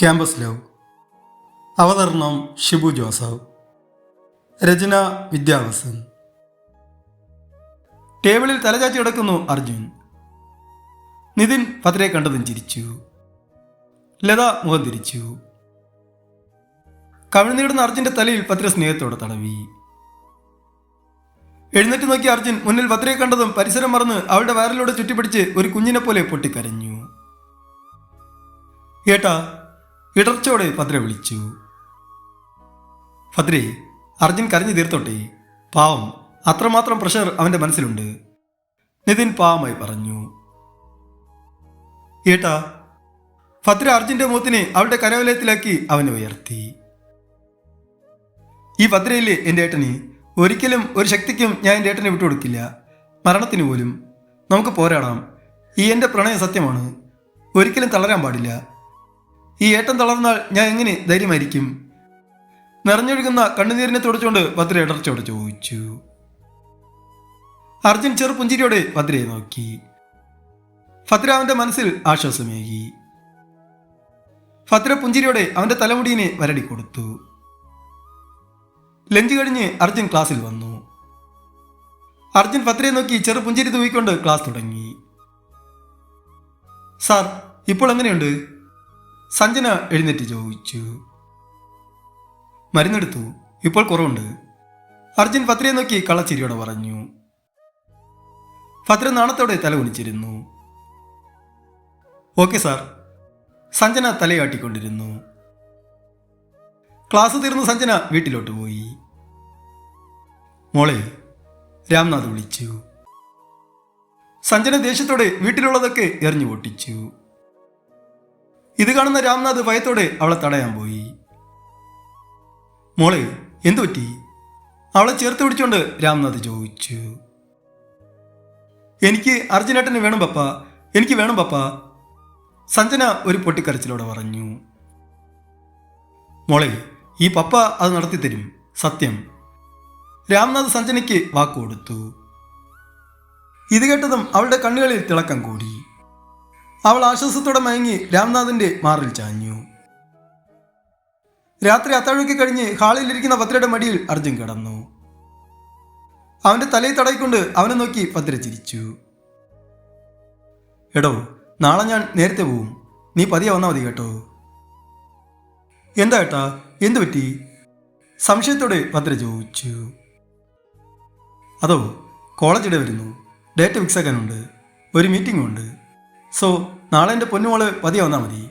Campus love അവതരണം Shibu Joseph. രചന വിദ്യാവസൻ. ടേബിളിൽ തലചാച്ചി കിടക്കുന്നു അർജുൻ. നിതിൻ പത്രയെ കണ്ടതും ചിരിച്ചു. ലത മുഖം തിരിച്ചു. കവിഴ്ന്നിടുന്ന അർജുന്റെ തലയിൽ പത്ര സ്നേഹത്തോടെ തടവി. എഴുന്നേറ്റ് നോക്കിയ അർജുൻ മുന്നിൽ ഭദ്രയെ കണ്ടതും പരിസരം മറന്ന് അവളുടെ വയറിലൂടെ ചുറ്റിപ്പിടിച്ച് ഒരു കുഞ്ഞിനെ പോലെ പൊട്ടിക്കരഞ്ഞു. ഏട്ടാ ഇടർച്ചയോടെ ഭദ്ര വിളിച്ചു. ഭദ്രേ അർജുൻ കരഞ്ഞു തീർത്തോട്ടെ. പാവം അത്രമാത്രം പ്രഷർ അവന്റെ മനസ്സിലുണ്ട്. നിതിൻ പാവമായി പറഞ്ഞു. ഏട്ടാ ഭദ്ര അർജുന്റെ മുഖത്തിനെ അവളുടെ കരവലയത്തിലാക്കി അവനെ ഉയർത്തി. ഈ ഭദ്രയില്ലേ എന്റെ ഏട്ടന്? ഒരിക്കലും ഒരു ശക്തിക്കും ഞാൻ എന്റെ ഏട്ടനെ വിട്ടുകൊടുക്കില്ല. മരണത്തിന് പോലും നമുക്ക് പോരാടാം. ഈ എന്റെ പ്രണയം സത്യമാണ്. ഒരിക്കലും തളരാൻ പാടില്ല. ഈ ഏറ്റം തളർന്നാൽ ഞാൻ എങ്ങനെ ധൈര്യമായിരിക്കും? നിറഞ്ഞൊഴുകുന്ന കണ്ണുനീരിനെ തുടച്ചുകൊണ്ട് ഭദ്ര ഇടർച്ചയോടെ ചോദിച്ചു. അർജുൻ ചെറു പുഞ്ചിരിയോടെ ഭദ്രയെ നോക്കി. ഭദ്ര മനസ്സിൽ ആശ്വാസമേകി. ഭദ്ര പുഞ്ചിരിയോടെ അവന്റെ തലമുടിയിനെ വരടി കൊടുത്തു. ലഞ്ച് കഴിഞ്ഞ് അർജുൻ ക്ലാസ്സിൽ വന്നു. അർജുൻ ഭദ്രയെ നോക്കി ചെറു പുഞ്ചിരി തൂക്കിക്കൊണ്ട് ക്ലാസ് തുടങ്ങി. സാർ ഇപ്പോൾ എങ്ങനെയുണ്ട്? സഞ്ജന എഴുന്നേറ്റ് ചോദിച്ചു. മരുന്നെടുത്തു. ഇപ്പോൾ കുറവുണ്ട്. അർജുൻ ഭദ്രയെ നോക്കി കള്ളച്ചിരിയോടെ പറഞ്ഞു. ഭദ്ര നാണത്തോടെ തല കുനിച്ചിരുന്നു. Okay sir. സഞ്ജന തലയാട്ടിക്കൊണ്ടിരുന്നു. ക്ലാസ് തീർന്ന സഞ്ജന വീട്ടിലോട്ട് പോയി. മോളെ രാംനാഥ് വിളിച്ചു. സഞ്ജന ദേഷ്യത്തോടെ വീട്ടിലുള്ളതൊക്കെ എറിഞ്ഞു പൊട്ടിച്ചു. ഇത് കാണുന്ന രാംനാഥ് ഭയത്തോടെ അവളെ തടയാൻ പോയി. മോളെ എന്തു പറ്റി? അവളെ ചേർത്ത് പിടിച്ചോണ്ട് രാംനാഥ് ചോദിച്ചു. എനിക്ക് അർജുനേട്ടന് വേണം പപ്പ. എനിക്ക് വേണം പപ്പ. സഞ്ജന ഒരു പൊട്ടിക്കരച്ചിലോടെ പറഞ്ഞു. മോളെ ഈ പപ്പ അത് നടത്തി തരും. സത്യം. രാംനാഥ് സഞ്ജനയ്ക്ക് വാക്ക് കൊടുത്തു. ഇത് കേട്ടതും അവളുടെ കണ്ണുകളിൽ തിളക്കം കൂടി. അവൾ ആശ്വാസത്തോടെ മയങ്ങി രാംനാഥിന്റെ മാറിൽ ചാഞ്ഞു. രാത്രി അത്താഴൊക്കെ കഴിഞ്ഞ് ഹാളിലിരിക്കുന്ന പത്രയുടെ മടിയിൽ അർജുൻ കിടന്നു. അവന്റെ തലയിൽ തടയിക്കൊണ്ട് അവനെ നോക്കി പത്ര ചിരിച്ചു. എടോ നാളെ ഞാൻ നേരത്തെ പോവും. നീ പതിയെ വന്നാൽ മതി കേട്ടോ. എന്താ ഏട്ടാ എന്തു പറ്റി? സംശയത്തോടെ പത്ര ചോദിച്ചു. അതോ കോളേജിടെ വരുന്നു. ഡേറ്റ് ഫിക്സ് ആക്കാനുണ്ട്. ഒരു മീറ്റിംഗ് ഉണ്ട്. സോ നാളെ എന്റെ പൊന്നുമോൾ പതിയെ വന്നാൽ മതി.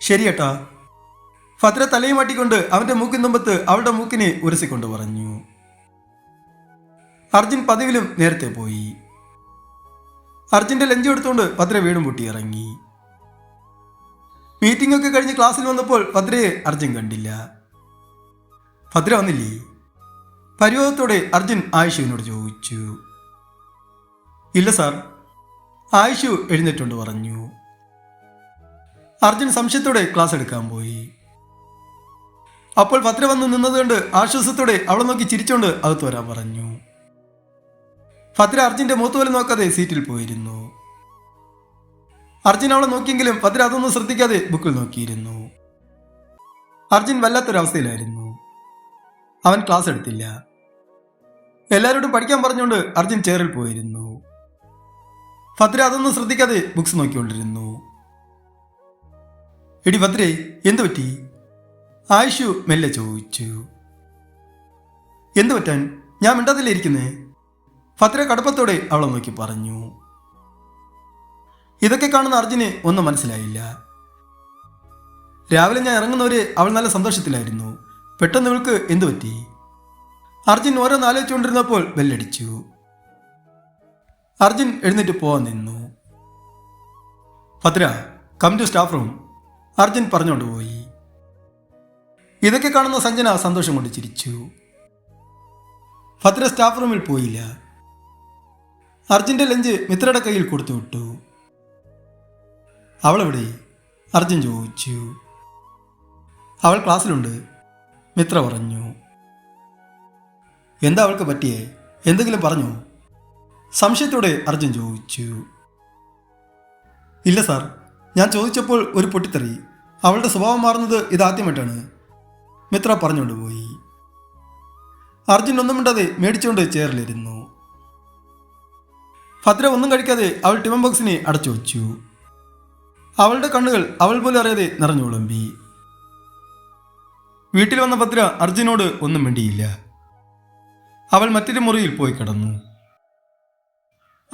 ശരി ഏട്ടാ. ഭദ്ര തലയും മാട്ടിക്കൊണ്ട് അവന്റെ മൂക്കിൻ തുമ്പത്ത് അവളുടെ മൂക്കിനെ ഉരസിക്കൊണ്ട് പറഞ്ഞു. അർജുൻ പതിവിലും നേരത്തെ പോയി. അർജുന്റെ ലഞ്ച് എടുത്തുകൊണ്ട് ഭദ്ര വീടും പൊട്ടി ഇറങ്ങി. മീറ്റിംഗ് ഒക്കെ കഴിഞ്ഞ് ക്ലാസ്സിൽ വന്നപ്പോൾ ഭദ്രയെ അർജുൻ കണ്ടില്ല. ഭദ്ര വന്നില്ലേ? പരിവോധത്തോടെ അർജുൻ ആയുഷുവിനോട് ചോദിച്ചു. ഇല്ല സാർ ആയുഷു എഴുന്നേറ്റുകൊണ്ട് പറഞ്ഞു. അർജുൻ സംശയത്തോടെ ക്ലാസ് എടുക്കാൻ പോയി. അപ്പോൾ ഭദ്ര വന്ന് നിന്നതുകൊണ്ട് ആശ്വാസത്തോടെ അവളെ നോക്കി ചിരിച്ചുകൊണ്ട് അകത്ത് വരാൻ പറഞ്ഞു. ഭദ്ര അർജുന്റെ മുഖത്തുപോലെ പോലും നോക്കാതെ സീറ്റിൽ പോയിരുന്നു. അർജുൻ അവളെ നോക്കിയെങ്കിലും ഭദ്ര അതൊന്നും ശ്രദ്ധിക്കാതെ ബുക്കിൽ നോക്കിയിരുന്നു. അർജുൻ വല്ലാത്തൊരവസ്ഥയിലായിരുന്നു. അവൻ ക്ലാസ് എടുത്തില്ല. എല്ലാവരോടും പഠിക്കാൻ പറഞ്ഞുകൊണ്ട് അർജുൻ ചെയറിൽ പോയിരുന്നു. ഭദ്ര അതൊന്നും ശ്രദ്ധിക്കാതെ ബുക്സ് നോക്കിക്കൊണ്ടിരുന്നു. എടി ഫത്രേ എന്തു പറ്റി? ആയിഷു മെല്ലെ ചോദിച്ചു. എന്തു പറ്റാൻ? ഞാൻ മിണ്ടാതില്ലേ ഇരിക്കുന്നേ? ഭദ്ര കടുപ്പത്തോടെ അവളെ നോക്കി പറഞ്ഞു. ഇതൊക്കെ കാണുന്ന അർജുന് ഒന്നും മനസ്സിലായില്ല. രാവിലെ ഞാൻ ഇറങ്ങുന്നവരെ അവൾ നല്ല സന്തോഷത്തിലായിരുന്നു. പെട്ടെന്ന് ഇവൾക്ക് എന്തു പറ്റി? അർജുൻ ഓരോന്ന് ആലോചിച്ചുകൊണ്ടിരുന്നപ്പോൾ ബെല്ലടിച്ചു അർജുൻ എഴുന്നേറ്റ് പോവാൻ നിന്നു. Bhadra come to staff room Arjun പറഞ്ഞുകൊണ്ട് പോയി. ഇതൊക്കെ കാണുന്ന സഞ്ജന സന്തോഷം കൊണ്ട് ചിരിച്ചു. ഭദ്ര സ്റ്റാഫ് റൂമിൽ പോയില്ല. അർജുന്റെ ലഞ്ച് മിത്രയുടെ കയ്യിൽ കൊടുത്തു വിട്ടു. അവളെവിടെ? അർജുൻ ചോദിച്ചു. അവൾ ക്ലാസ്സിലുണ്ട് മിത്ര പറഞ്ഞു. എന്താ അവൾക്ക് പറ്റിയേ? എന്തെങ്കിലും പറഞ്ഞോ? സംശയത്തോടെ അർജുൻ ചോദിച്ചു. ഇല്ല സാർ ഞാൻ ചോദിച്ചപ്പോൾ ഒരു പൊട്ടിത്തെറി. അവളുടെ സ്വഭാവം മാറുന്നത് ഇതാദ്യമായിട്ടാണ്. മിത്ര പറഞ്ഞുകൊണ്ട് പോയി. അർജുൻ ഒന്നും മിണ്ടാതെ മേടിച്ചുകൊണ്ട് ചേറിലിരുന്നു ഭദ്ര ഒന്നും കഴിക്കാതെ അവൾ ടിമൻ ബോക്സിനെ അടച്ചു വച്ചു അവളുടെ കണ്ണുകൾ അവൾ പോലും അറിയാതെ നിറഞ്ഞു വിളമ്പി. വീട്ടിൽ വന്ന ഭദ്ര അർജുനോട് ഒന്നും മിണ്ടിയില്ല. അവൾ മറ്റൊരു മുറിയിൽ പോയി കിടന്നു.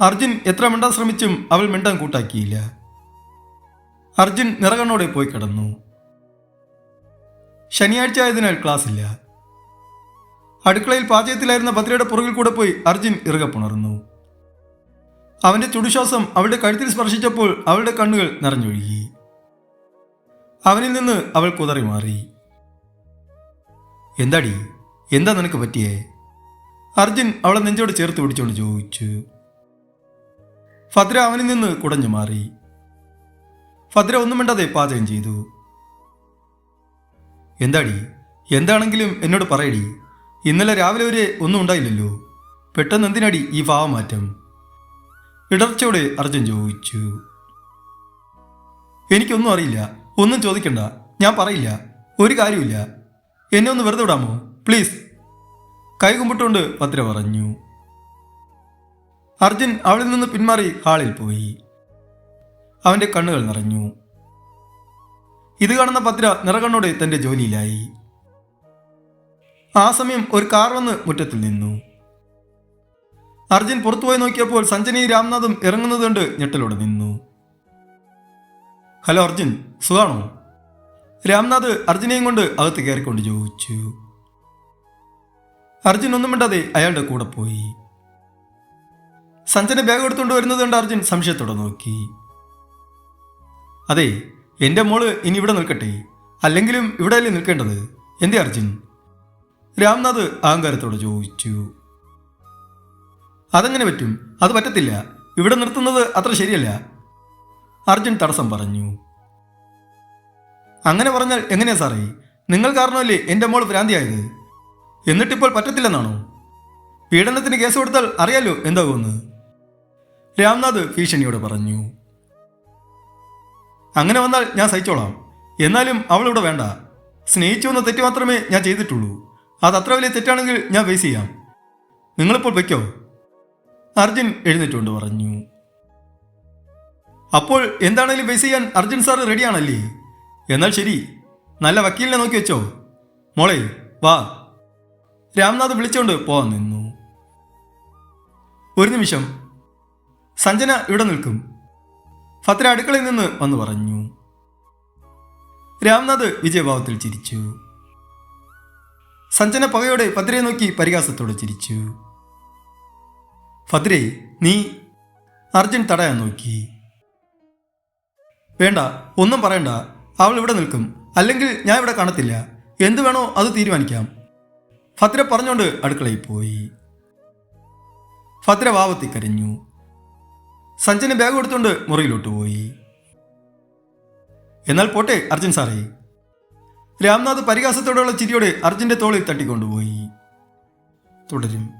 അർജുൻ എത്ര മിണ്ടാൻ ശ്രമിച്ചും അവൾ മിണ്ടാൻ കൂട്ടാക്കിയില്ല. അർജുൻ നിറകണ്ണോടെ പോയി കിടന്നു. ശനിയാഴ്ച ആയതിനാൽ ക്ലാസ് ഇല്ല. അടുക്കളയിൽ പാചകത്തിലായിരുന്ന ഭദ്രയുടെ പുറകിൽ കൂടെ പോയി അർജുൻ ഇറുക പുണർന്നു. അവന്റെ ചുടുശ്വാസം അവളുടെ കഴുത്തിൽ സ്പർശിച്ചപ്പോൾ അവളുടെ കണ്ണുകൾ നിറഞ്ഞൊഴുകി. അവനിൽ നിന്ന് അവൾ കുതറി മാറി. എന്താടി? എന്താ നിനക്ക് പറ്റിയേ? അർജുൻ അവളെ നെഞ്ചോട് ചേർത്ത് പിടിച്ചുകൊണ്ട് ചോദിച്ചു. ഭദ്ര അവനിൽ നിന്ന് കുടഞ്ഞു മാറി ഫദ്ര ഒന്നും മിണ്ടാതെ പാചകം ചെയ്തു. എന്താടി? എന്താണെങ്കിലും എന്നോട് പറയടി. ഇന്നലെ രാവിലെ വരെ ഒന്നും ഉണ്ടായില്ലല്ലോ. പെട്ടെന്ന് എന്തിനടി ഈ ഭാവമാറ്റം? ഇടർച്ചയോടെ അർജുൻ ചോദിച്ചു. എനിക്കൊന്നും അറിയില്ല. ഒന്നും ചോദിക്കണ്ട. ഞാൻ പറയില്ല. ഒരു കാര്യമില്ല എന്നെ ഒന്ന് വെറുതെ വിടാമോ? പ്ലീസ്. കൈ കുമ്പിട്ടുകൊണ്ട് പറഞ്ഞു. അർജുൻ അവളിൽ നിന്ന് പിന്മാറി ഹാളിൽ പോയി. അവന്റെ കണ്ണുകൾ നിറഞ്ഞു. ഇത് കാണുന്ന ഭദ്ര നിറകണ്ണോടെ തന്റെ ജോലിയിലായി. ആ സമയം ഒരു കാർ വന്ന് മുറ്റത്തിൽ നിന്നു. അർജുൻ പുറത്തുപോയി നോക്കിയപ്പോൾ സഞ്ജനി രാംനാഥും ഇറങ്ങുന്നത് കണ്ട് ഞെട്ടലോടെ നിന്നു. ഹലോ അർജുൻ സുഖാണോ? രാംനാഥ് അർജുനെയും കൊണ്ട് അകത്ത് കയറിക്കൊണ്ട് ചോദിച്ചു. അർജുൻ ഒന്നും മിണ്ടാതെ അയാളുടെ കൂടെ പോയി. സഞ്ജന ബാഗ് എടുത്തുകൊണ്ട് വരുന്നത് കണ്ട് അർജുൻ സംശയത്തോടെ നോക്കി. അതെ എന്റെ മോൾ ഇനി ഇവിടെ നിൽക്കട്ടെ. അല്ലെങ്കിലും ഇവിടെ അല്ലേ നിൽക്കേണ്ടത്? എന്തേ അർജുൻ? രാംനാഥ് അഹങ്കാരത്തോട് ചോദിച്ചു. അതെങ്ങനെ പറ്റും? അത് പറ്റത്തില്ല. ഇവിടെ നിർത്തുന്നത് അത്ര ശരിയല്ല. അർജുൻ തടസ്സം പറഞ്ഞു. അങ്ങനെ പറഞ്ഞാൽ എങ്ങനെയാ സാറേ? നിങ്ങൾ കാരണമല്ലേ എന്റെ മോൾ ഭ്രാന്തിയായത്? എന്നിട്ടിപ്പോൾ പറ്റത്തില്ലെന്നാണോ? പീഡനത്തിന് കേസ് കൊടുത്താൽ അറിയാലോ എന്താകുമെന്ന്. രാംനാഥ് ഭീഷണിയോട് പറഞ്ഞു. അങ്ങനെ വന്നാൽ ഞാൻ സഹിച്ചോളാം. എന്നാലും അവളിവിടെ വേണ്ട. സ്നേഹിച്ചു എന്ന തെറ്റ് മാത്രമേ ഞാൻ ചെയ്തിട്ടുള്ളൂ. അത് അത്ര വലിയ തെറ്റാണെങ്കിൽ ഞാൻ ഫേസ് ചെയ്യാം. നിങ്ങളിപ്പോൾ വയ്ക്കോ അർജുൻ എഴുന്നേറ്റുകൊണ്ട് പറഞ്ഞു. അപ്പോൾ എന്താണെങ്കിലും ഫേസ് ചെയ്യാൻ അർജുൻ സാർ റെഡിയാണല്ലേ എന്നാൽ ശരി. നല്ല വക്കീലിനെ നോക്കി വെച്ചോ. മോളെ വാ. രാംനാഥ് വിളിച്ചുകൊണ്ട് പോവാൻ നിന്നു. ഒരു നിമിഷം സഞ്ജന ഇവിടെ നിൽക്കും. ഫത്ര അടുക്കളയിൽ നിന്ന് വന്നു പറഞ്ഞു. രാംനാഥ് വിജയഭാവത്തിൽ ചിരിച്ചു. സഞ്ജന പകയോടെ ഫത്രയെ നോക്കി പരിഹാസത്തോടെ ചിരിച്ചു. ഫത്രേ നീ അർജുൻ തടയാൻ നോക്കി. വേണ്ട ഒന്നും പറയണ്ട. അവൾ ഇവിടെ നിൽക്കും. അല്ലെങ്കിൽ ഞാൻ ഇവിടെ കാണത്തില്ല. എന്ത് വേണോ അത് തീരുമാനിക്കാം. ഫത്ര പറഞ്ഞുകൊണ്ട് അടുക്കളയിൽ പോയി. ഫത്ര വാവത്തി കരഞ്ഞു. സഞ്ജന ബാഗ് കൊടുത്തുകൊണ്ട് മുറിയിലോട്ട് പോയി. എന്നാൽ പോട്ടെ അർജുൻ സാറേ. രാംനാഥ് പരിഹാസത്തോടെയുള്ള ചിരിയോടെ അർജുന്റെ തോളിൽ തട്ടിക്കൊണ്ടുപോയി. തുടരും.